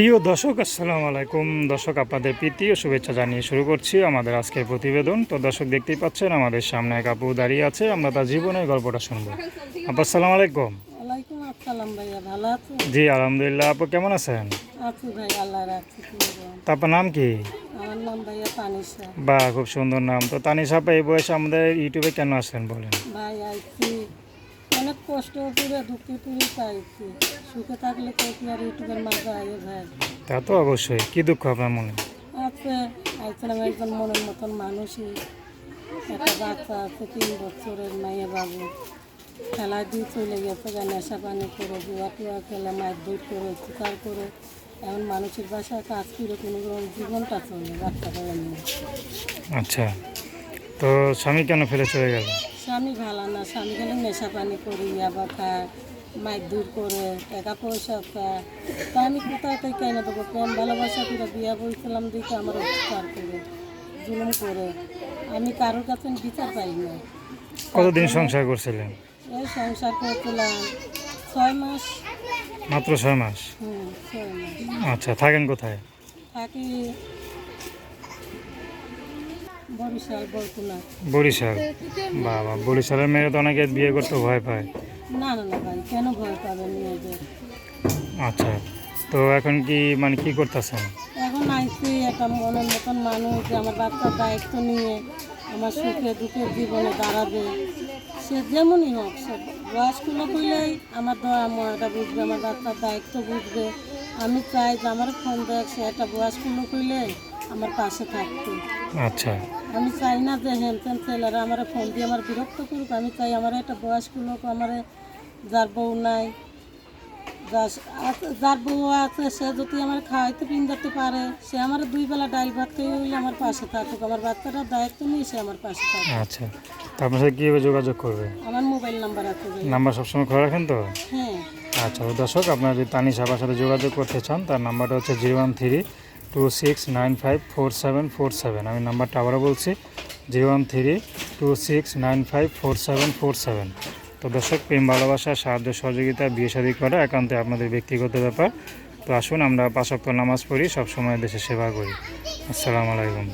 প্রিয় দর্শক আসসালামু আলাইকুম। দর্শক আপনাদের প্রীতি ও শুভেচ্ছা জানিয়ে শুরু করছি আমাদের আজকের প্রতিবেদন। তো দর্শক দেখতেই পাচ্ছেন আমাদের সামনে এক আপু দাঁড়িয়ে আছে আমরা তার জীবনের গল্পটা শুনব। আপু আসসালামু আলাইকুম। জি আলহামদুলিল্লাহ আপু কেমন আছেন। তারপর নাম কি? বা খুব সুন্দর নাম। তো তানিশ আপা এই বয়সে আমাদের ইউটিউবে কেন আসলেন বলেন? অনেক কষ্ট করে দুঃখে পুরে পাইছি। সুখে থাকলে তো কি আর ইউটিউবের মাঝে আয়ে ভাই তা তো অবশ্যই। কি দুঃখ আপনার মনে? আছে আইছিলাম একজন মনের মতন মানুষই। একটা বাচ্চা আছে তিন বছরের মাইয়া বাবু খেলা দিয়ে চলে গেছে গা নেশা পানি করে জুয়া টুয়া খেলে বই করে চিকার করে। এমন মানুষের বাসায় কাজ করে কোনো রকম জীবনটা চলে বাচ্চাটা নিয়ে। আচ্ছা। তো স্বামী কেন ফেলে চলে গেল? স্বামী ভালো না স্বামী গেলে নেশা পানি করি আবার খায় মাইক দূর করে টাকা পয়সা খায়। তা আমি কোথায় থেকে কেনে দেবো? প্রেম ভালোবাসা করে বিয়া বলছিলাম দিকে আমার অত্যাচার করে জুলুম করে। আমি কারোর কাছে বিচার পাই না। কতদিন সংসার করছিলেন? এই সংসার করছিলাম ছয় মাস। মাত্র ছয় মাস? হুম ছয় মাস। আচ্ছা থাকেন কোথায়? থাকি বরিশাল বরকুনা বরিশাল? বাবা বরিশালের মেয়ে তো অনেকে বিয়ে করতে ভয় পায়। না না না ভাই কেন ভয় পাবেন মেয়েদের? আচ্ছা তো এখন কি মানে কি করতেছেন? এখন আইসি একটা মনের মতন মানুষ যে আমার বাচ্চার দায়িত্ব নিয়ে আমার সুখে দুঃখে জীবনে দাঁড়াবে। সে যেমনই হোক সে বয়স্ক লোক হইলেই আমার দয়া ময়টা বুঝবে আমার বাচ্চার দায়িত্ব বুঝবে। আমি চাই যে আমার ফোন দেখ সে একটা বয়স্ক লোক হইলে আমার পাশে থাকতো। আচ্ছা। আমি চাই না যে হেলথেন ছেলেরা আমার ফোন দিয়ে আমার বিরক্ত করুক আমি চাই আমার একটা বয়স্ক লোক আমার যার বউ নাই যার- বউ আছে সে যদি আমার খাওয়াইতে পিন্দাতে পারে সে আমার দুই বেলা ডাইল ভাত খেয়ে হইলে আমার পাশে থাকুক আমার বাচ্চাটার দায়িত্ব নিয়ে সে আমার পাশে থাকুক। আচ্ছা। তো আপনার সাথে কীভাবে যোগাযোগ করবে? আমার মোবাইল নাম্বার আছে নাম্বার সবসময় খোলা রাখেন তো? হ্যাঁ। আচ্ছা দর্শক আপনার যদি তানি সাবার সাথে যোগাযোগ করতে চান তার নাম্বারটা হচ্ছে zero one three two six nine five four seven four seven আমি নাম্বারটা আবারও বলছি zero one three two six nine five four seven four seven তো দর্শক, প্রেম, ভালোবাসা, সাহায্য, সহযোগিতা, বিয়ে, শাদী করা একান্তে আপনাদের ব্যক্তিগত ব্যাপার। তো আসুন, আমরা পাঁচক্ত নামাজ পড়ি, সবসময় দেশে সেবা করি। আসসালামু আলাইকুম।